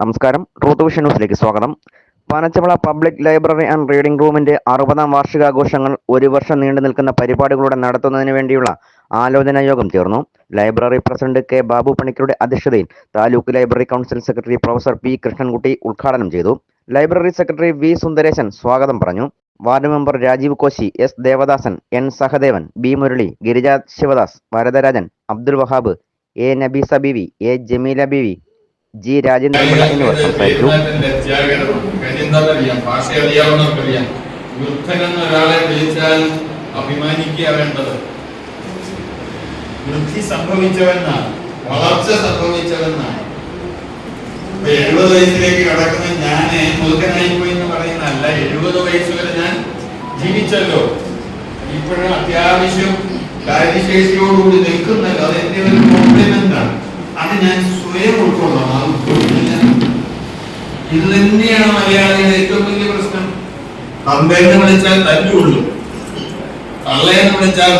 നമസ്കാരം. Truth vision ന്യൂസിലേക്ക് സ്വാഗതം. Panachavala public library and reading റൂമിന്റെ അറുപതാം വാർഷികാഘോഷങ്ങൾ ഒരു വർഷം നീണ്ടു നിൽക്കുന്ന പരിപാടികളുടെ നടത്തുന്നതിന് വേണ്ടിയുള്ള ആലോചനാ യോഗം ചേർന്നു. Library president K. ബാബു പണിക്കരുടെ അധ്യക്ഷതയിൽ taluk library council secretary professor P. Krishnankutty ഉദ്ഘാടനം ചെയ്തു. Library secretary V. സുന്ദരേശൻ സ്വാഗതം പറഞ്ഞു. Ward member Rajeev Koshy S. Devadasan N. Sahadevan B. Murali Girija Sivadas Varadarajan Abdul Wahab A. Nabeesa Beevi A. Jameela Beevi G Rajendrapillai എന്നിവർ സംസാരിച്ചു. വൃദ്ധി സംഭവിച്ചവനാണ് വളർച്ച സംഭവിച്ചവനാണ്. ഇപ്പൊ എഴുപത് വയസ്സിലേക്ക് കടക്കുന്ന ഞാൻ മുതുക്കനായി പോയി എന്ന് പറയുന്നതല്ല എഴുപത് വയസ്സ് ഞാൻ ജീവിച്ചല്ലോ. ഇപ്പോഴും അത്യാവശ്യം കാര്യശേഷിയോടുകൂടി നിൽക്കുന്നല്ലോ അതെന്റെ ഒരു കോംപ്ലിമെന്റ് ആണ്. അത് ഞാൻ സ്വയം ഉൾക്കൊള്ളണം. അത് ഉൾക്കൊള്ളില്ല ഇത് തന്നെയാണ് മലയാളിയുടെ ഏറ്റവും വലിയ പ്രശ്നം. തന്തേന്ന് വിളിച്ചാൽ തല്ലുള്ളൂ വിളിച്ചാൽ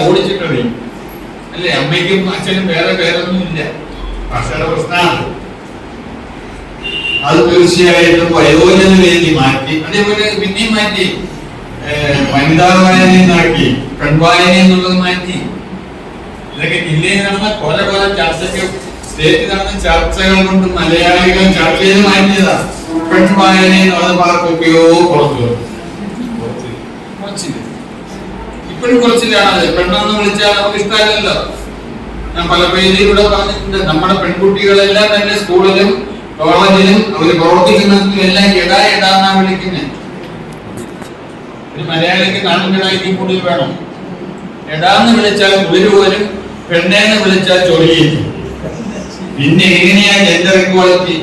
അല്ലേ? അമ്മയ്ക്കും അച്ഛനും വേറെ പേരൊന്നും ഇല്ല. ഭാഷയുടെ പ്രശ്നമാണ്. അത് തീർച്ചയായിട്ടും വയോജന വേദി മാറ്റി അതേപോലെ പിന്നെയും മാറ്റി വനിതാ വായനയാക്കി പെൺവായന എന്നുള്ളത് മാറ്റി. ഇതൊക്കെ ജില്ലയിൽ നടന്ന കൊല കൊല ചർച്ചയ്ക്ക് സ്റ്റേറ്റ് നടന്ന ചർച്ചകൾ കൊണ്ട് മലയാളികൾ ചർച്ച ചെയ്ത് മാറ്റിയതാ. പെൺവായന എന്നുള്ളത് പാർക്കൊക്കെയോ കുറച്ചു ഇപ്പോഴും കുറച്ചിലാണ് പെണ്ണെന്ന് വിളിച്ചാൽ നമുക്ക് ഇഷ്ടമല്ലല്ലോ ഞാൻ പല പേരിലൂടെ പറഞ്ഞിട്ടുണ്ട്. നമ്മുടെ പെൺകുട്ടികളെല്ലാം തന്നെ സ്കൂളിലും കോളേജിലും അവർ പ്രവർത്തിക്കുന്നതിലും എല്ലാം എടാ എടാ എന്നാ വിളിക്കുന്നത് ഒരു മലയാളിക്ക് നാണുകടായി കൂടുതൽ വേണം. എടാന്ന് വിളിച്ചാൽ ഉയരുവരും പോലും പെണ്ണേന്ന് വിളിച്ചാൽ ചൊറിയില്ല പിന്നെ എങ്ങനെയാ ജെൻഡർ ഇക്വാളിറ്റി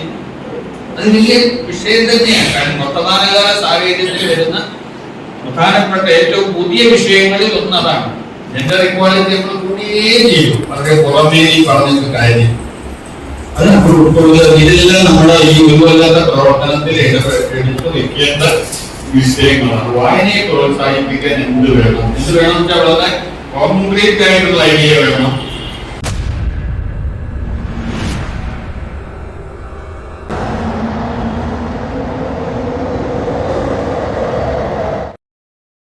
അത് വലിയ വിഷയം തന്നെയാണ്. കാരണം വർത്തമാനകാല സാഹചര്യത്തിൽ വരുന്ന പ്രധാനപ്പെട്ട ഏറ്റവും പുതിയ വിഷയങ്ങളിൽ ഒന്നതാണ്. ജെൻഡർ ഇക്വാളിറ്റി നമ്മൾ കൂടിയേ ചെയ്യും. വളരെ പുറമേ പറഞ്ഞൊരു കാര്യം. അത് ഇതെല്ലാം നമ്മുടെ ഈ ഗുരുവല്ലാത്ത പ്രവർത്തനത്തിൽ എടുത്തു വെക്കേണ്ട വിഷയങ്ങളാണ്. വായനയെ പ്രോത്സാഹിപ്പിക്കാൻ എന്ത് വേണം? എന്ത് വേണം വെച്ചാൽ വളരെ കോൺക്രീറ്റ് ആയിട്ടുള്ള ഐഡിയ വേണം.